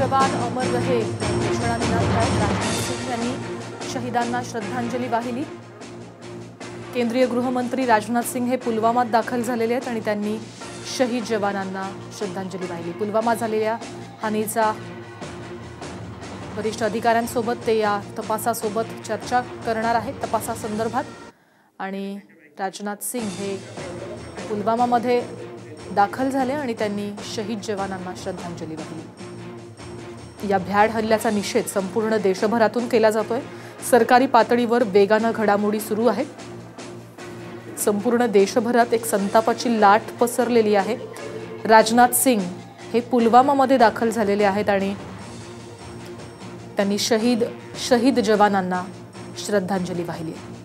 जवान अमर रहे. घोषणा राजनाथ सिंग यांनी शहीदांना श्रद्धांजली वाहिली. केंद्रीय गृहमंत्री राजनाथ सिंग हे पुलवामात दाखल झालेले आहेत आणि त्यांनी शहीद जवानांना श्रद्धांजली वाहिली. पुलवामा झालेल्या हानीचा वरिष्ठ अधिकाऱ्यांसोबत ते या तपासासोबत चर्चा करणार आहेत. तपासासंदर्भात आणि राजनाथ सिंग हे पुलवामामध्ये दाखल झाले आणि त्यांनी शहीद जवानांना श्रद्धांजली वाहिली. या भ्याड हल्ल्याचा निषेध संपूर्ण देशभरातून केला जातोय. सरकारी पातळीवर वेगानं घडामोडी सुरू आहेत. संपूर्ण देशभरात एक संतापाची लाट पसरलेली आहे. राजनाथ सिंग हे पुलवामामध्ये दाखल झालेले आहेत आणि त्यांनी शहीद शहीद जवानांना श्रद्धांजली वाहिली आहे.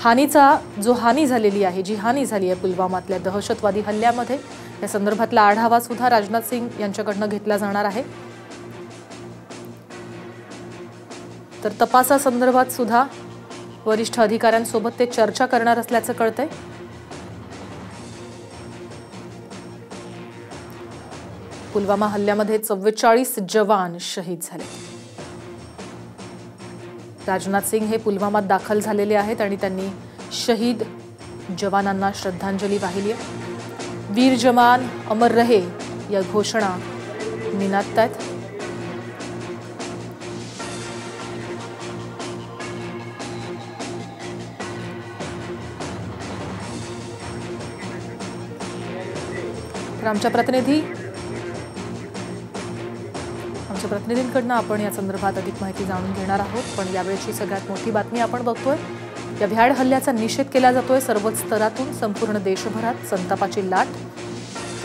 हानीचा जो हानी झालेली आहे जी हानी झाली आहे पुलवामातल्या दहशतवादी हल्ल्यामध्ये या संदर्भातला आढावा सुद्धा राजनाथ सिंग यांच्याकडनं घेतला जाणार आहे. तर तपासासंदर्भात सुद्धा वरिष्ठ अधिकाऱ्यांसोबत ते चर्चा करणार असल्याचं कळतंय. पुलवामा हल्ल्यामध्ये चव्वेचाळीस जवान शहीद झाले. राजनाथ सिंग हे पुलवामात दाखल झालेले आहेत आणि त्यांनी शहीद जवानांना श्रद्धांजली वाहिली आहे. वीर जवान अमर रहे या घोषणा निनादत आहेत तर आमच्या प्रतिनिधी. आमच्या प्रतिनिधींकडनं आपण या संदर्भात अधिक माहिती जाणून घेणार आहोत पण यावेळची सगळ्यात मोठी बातमी आपण बघतोय. या भ्याड हल्ल्याचा निषेध केला जातोय सर्वच स्तरातून संपूर्ण देशभरात संतापाची लाट.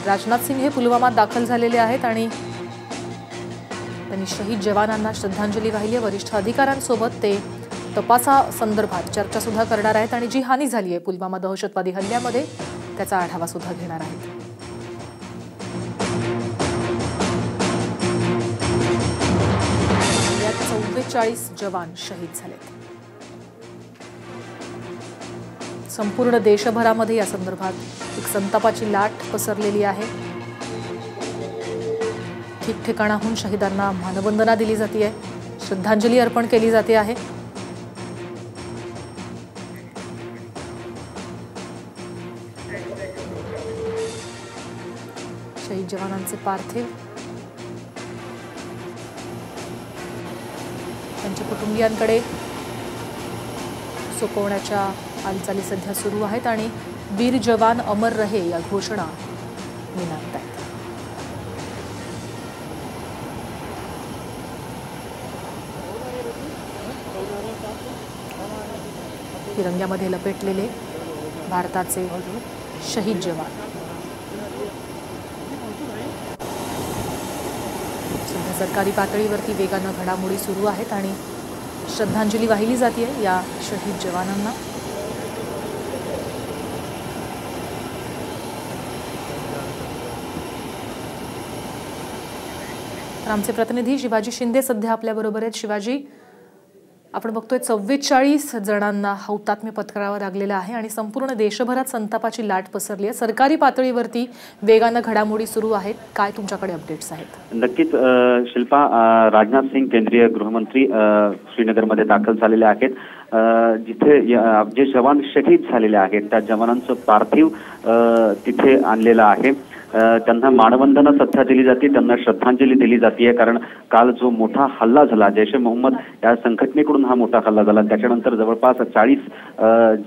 राजनाथ सिंग हे पुलवामात दाखल झालेले आहेत आणि त्यांनी शहीद जवानांना श्रद्धांजली वाहिली आहे. वरिष्ठ अधिकाऱ्यांसोबत ते तपासासंदर्भात चर्चा सुद्धा करणार आहेत आणि जी हानी झाली आहे पुलवामा दहशतवादी हल्ल्यामध्ये त्याचा आढावा सुद्धा घेणार आहेत. हल्ल्यात चव्वेचाळीस जवान शहीद झालेत. संपूर्ण देशभरामध्ये या संदर्भात एक संतापाची लाट पसरलेली आहे. ठिकठिकाणाहून शहीदांना मानवंदना दिली जाते श्रद्धांजली अर्पण केली जाते आहे. शहीद जवानांचे पार्थिव त्यांच्या कुटुंबियांकडे सोपवण्याच्या हालचाली सध्या सुरू आहेत आणि वीर जवान अमर रहे या घोषणा निनादत आहेत तिरंग्यामध्ये लपेटलेले भारताचे शहीद जवान. सध्या सरकारी पातळीवरती वेगानं घडामोडी सुरू आहेत आणि श्रद्धांजली वाहिली जाते या शहीद जवानांना. तर आमचे प्रतिनिधी शिवाजी शिंदे सध्या आपल्याबरोबर आहेत. शिवाजी आपण बघतोय चव्वेचाळीस जणांना हौतात्म्य पत्करावं लागलेलं आहे आणि संपूर्ण देशभरात संतापाची लाट पसरली आहे. सरकारी पातळीवरती वेगानं घडामोडी सुरू आहेत. काय तुमच्याकडे अपडेट्स आहेत? नक्कीच शिल्पा राजनाथ सिंग केंद्रीय गृहमंत्री श्रीनगरमध्ये दाखल झालेले आहेत. जिथे जे जवान शहीद झालेले आहेत त्या जवानांचं पार्थिव तिथे आणलेलं आहे. त्यांना मानवंदना सध्या दिली जाते त्यांना श्रद्धांजली दिली जाते. कारण काल जो मोठा हल्ला झाला जैश ए मोहम्मद या संघटनेकडून हा मोठा हल्ला झाला. त्याच्यानंतर जवळपास चाळीस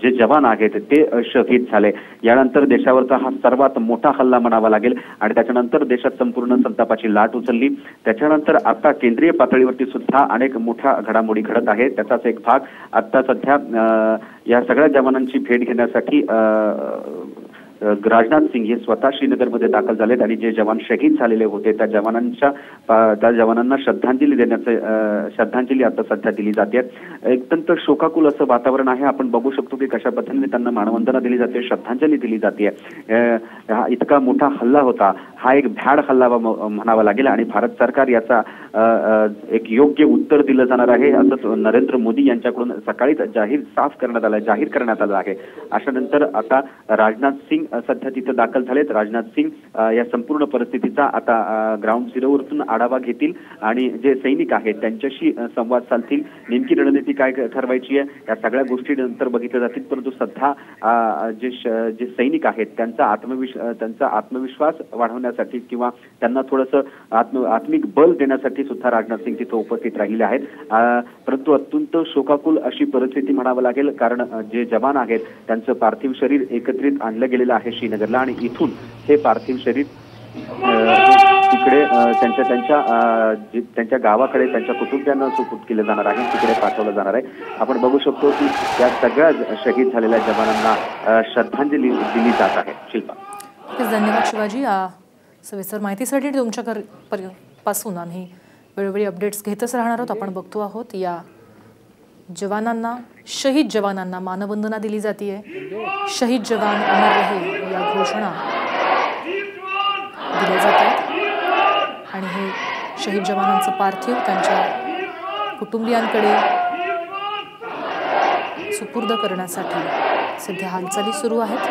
जे जवान आहेत ते शहीद झाले. यानंतर देशावरचा हा सर्वात मोठा हल्ला म्हणावा लागेल आणि त्याच्यानंतर देशात संपूर्ण संतापाची लाट उचलली. त्याच्यानंतर आता केंद्रीय पातळीवरती सुद्धा अनेक मोठ्या घडामोडी घडत आहेत. त्याचाच एक भाग आता सध्या या सगळ्या जवानांची भेट घेण्यासाठी राजनाथ सिंग हे स्वतः श्रीनगरमध्ये दाखल झालेत आणि जे जवान शहीद झालेले होते त्या जवानांच्या त्या जवानांना श्रद्धांजली देण्याचं श्रद्धांजली आता सध्या दिली जाते. अत्यंत शोकाकुल असं वातावरण आहे. आपण बघू शकतो की कशा पद्धतीने त्यांना मानवंदना दिली जाते श्रद्धांजली दिली जाते. हा इतका मोठा हल्ला होता. हा एक भ्याड हल्ला म्हणावा लागेल आणि भारत सरकार याचा एक योग्य उत्तर दिलं जाणार आहे. असं नरेंद्र मोदी यांच्याकडून सकाळीच जाहीर साफ करण्यात आला जाहीर करण्यात आला आहे. अशानंतर आता राजनाथ सिंग सध्या तिथं दाखल झालेत. राजनाथ सिंग या संपूर्ण परिस्थितीचा आता ग्राउंड झिरोवरतून आढावा घेतील आणि जे सैनिक आहेत त्यांच्याशी संवाद साधतील. नेमकी रणनीती काय ठरवायची आहे? या सगळ्या गोष्टी नंतर बघितल्या जातील. परंतु सध्या जे श- जे सैनिक आहेत त्यांचा आत्मविश त्यांचा आत्मविश्वास वाढवण्यासाठी किंवा त्यांना थोडंसं आत्म आत्मिक बल देण्यासाठी सुद्धा राजनाथ सिंग तिथं उपस्थित राहिले आहेत. परंतु अत्यंत शोकाकुल अशी परिस्थिती म्हणावं लागेल. कारण जे जवान आहेत त्यांचं पार्थिव शरीर एकत्रित आणलं गेलेलं आहे. श्रीनगरला आणि इथून हे पार्थिव शरीर तिकडे त्यांच्या त्यांच्या त्यांच्या गावाकडे त्यांच्या कुटुंबियांना सुपूत केलं जाणार आहे तिकडे पाठवलं जाणार आहे. आपण बघू शकतो की या सगळ्या शहीद झालेल्या जवानांना श्रद्धांजली दिली जात आहे. शिल्पा. धन्यवाद शिवाजी. या सविस्तर माहितीसाठी तुमच्या घर पर- पासून आम्ही वेळोवेळी अपडेट्स घेतच राहणार आहोत. आपण बघतो आहोत या जवानांना शहीद जवानांना मानवंदना दिली जाते शहीद जवान अमर आहे या घोषणा दिल्या जातात. आणि हे शहीद जवानांचं पार्थिव त्यांच्या कुटुंबियांकडे सुपूर्द करण्यासाठी सध्या हालचाली सुरू आहेत.